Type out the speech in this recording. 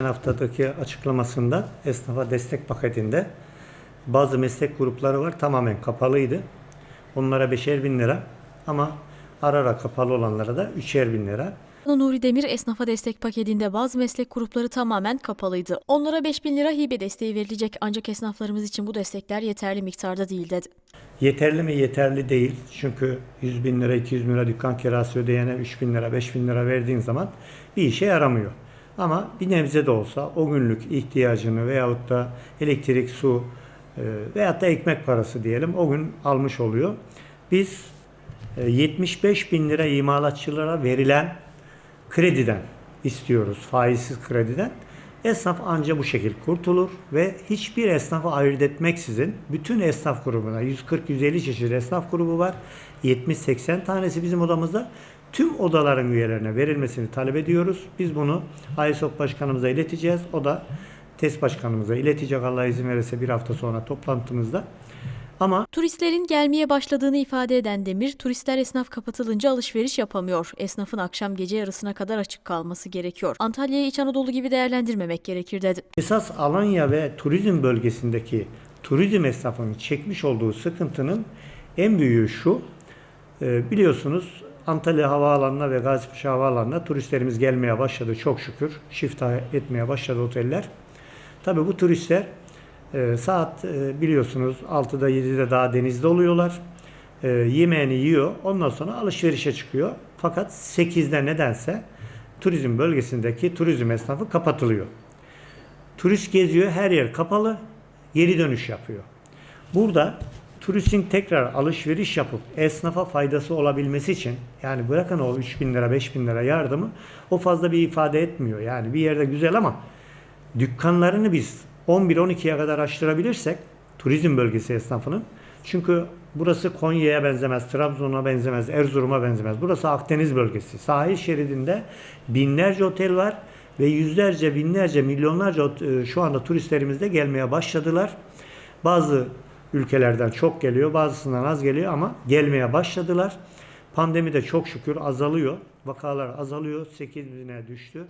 Geçen haftadaki açıklamasında esnafa destek paketinde bazı meslek grupları var tamamen kapalıydı. Onlara beşer bin lira ama ara ara kapalı olanlara da üçer bin lira. Nuri Demir esnafa destek paketinde bazı meslek grupları tamamen kapalıydı. Onlara 5 bin lira hibe desteği verilecek ancak esnaflarımız için bu destekler yeterli miktarda değil dedi. Yeterli mi? Yeterli değil. Çünkü 100 bin lira, 200 bin lira dükkan kirası ödeyene 3 bin lira, 5 bin lira verdiğin zaman bir işe yaramıyor. Ama bir nebze de olsa o günlük ihtiyacını veyahut da elektrik, su e, veyahut da ekmek parası diyelim o gün almış oluyor. Biz e, 75 bin lira imalatçılara verilen krediden istiyoruz, faizsiz krediden. Esnaf anca bu şekil kurtulur ve hiçbir esnafı ayırt etmeksizin bütün esnaf grubuna 140-150 çeşit esnaf grubu var. 70-80 tanesi bizim odamızda. Tüm odaların üyelerine verilmesini talep ediyoruz. Biz bunu AYSOK Başkanımıza ileteceğiz. O da TES Başkanımıza iletecek Allah izin verirse bir hafta sonra toplantımızda. Ama Turistlerin gelmeye başladığını ifade eden Demir, turistler esnaf kapatılınca alışveriş yapamıyor. Esnafın akşam gece yarısına kadar açık kalması gerekiyor. Antalya'yı İç Anadolu gibi değerlendirmemek gerekir dedi. Esas Alanya ve turizm bölgesindeki turizm esnafının çekmiş olduğu sıkıntının en büyüğü şu. e, biliyorsunuz Antalya Havaalanı'na ve Gazipaşa Havaalanı'na turistlerimiz gelmeye başladı çok şükür. Şifta etmeye başladı oteller. Tabii bu turistler e, saat e, biliyorsunuz 6'da 7'de daha denizde oluyorlar. E, yemeğini yiyor. Ondan sonra alışverişe çıkıyor. Fakat 8'de nedense turizm bölgesindeki turizm esnafı kapatılıyor. Turist geziyor, her yer kapalı, geri dönüş yapıyor. Burada turistin tekrar alışveriş yapıp esnafa faydası olabilmesi için yani bırakın o 3 bin lira 5 bin lira yardımı o fazla bir ifade etmiyor. Yani bir yerde güzel ama dükkanlarını biz 11-12'ye kadar açtırabilirsek turizm bölgesi esnafının çünkü burası Konya'ya benzemez, Trabzon'a benzemez, Erzurum'a benzemez. Burası Akdeniz bölgesi. Sahil şeridinde binlerce otel var ve yüzlerce, binlerce, milyonlarca e, şu anda turistlerimiz de gelmeye başladılar. Bazı ülkelerden çok geliyor, bazısından az geliyor ama gelmeye başladılar. Pandemi de çok şükür azalıyor. Vakalar azalıyor. 8 bine düştü.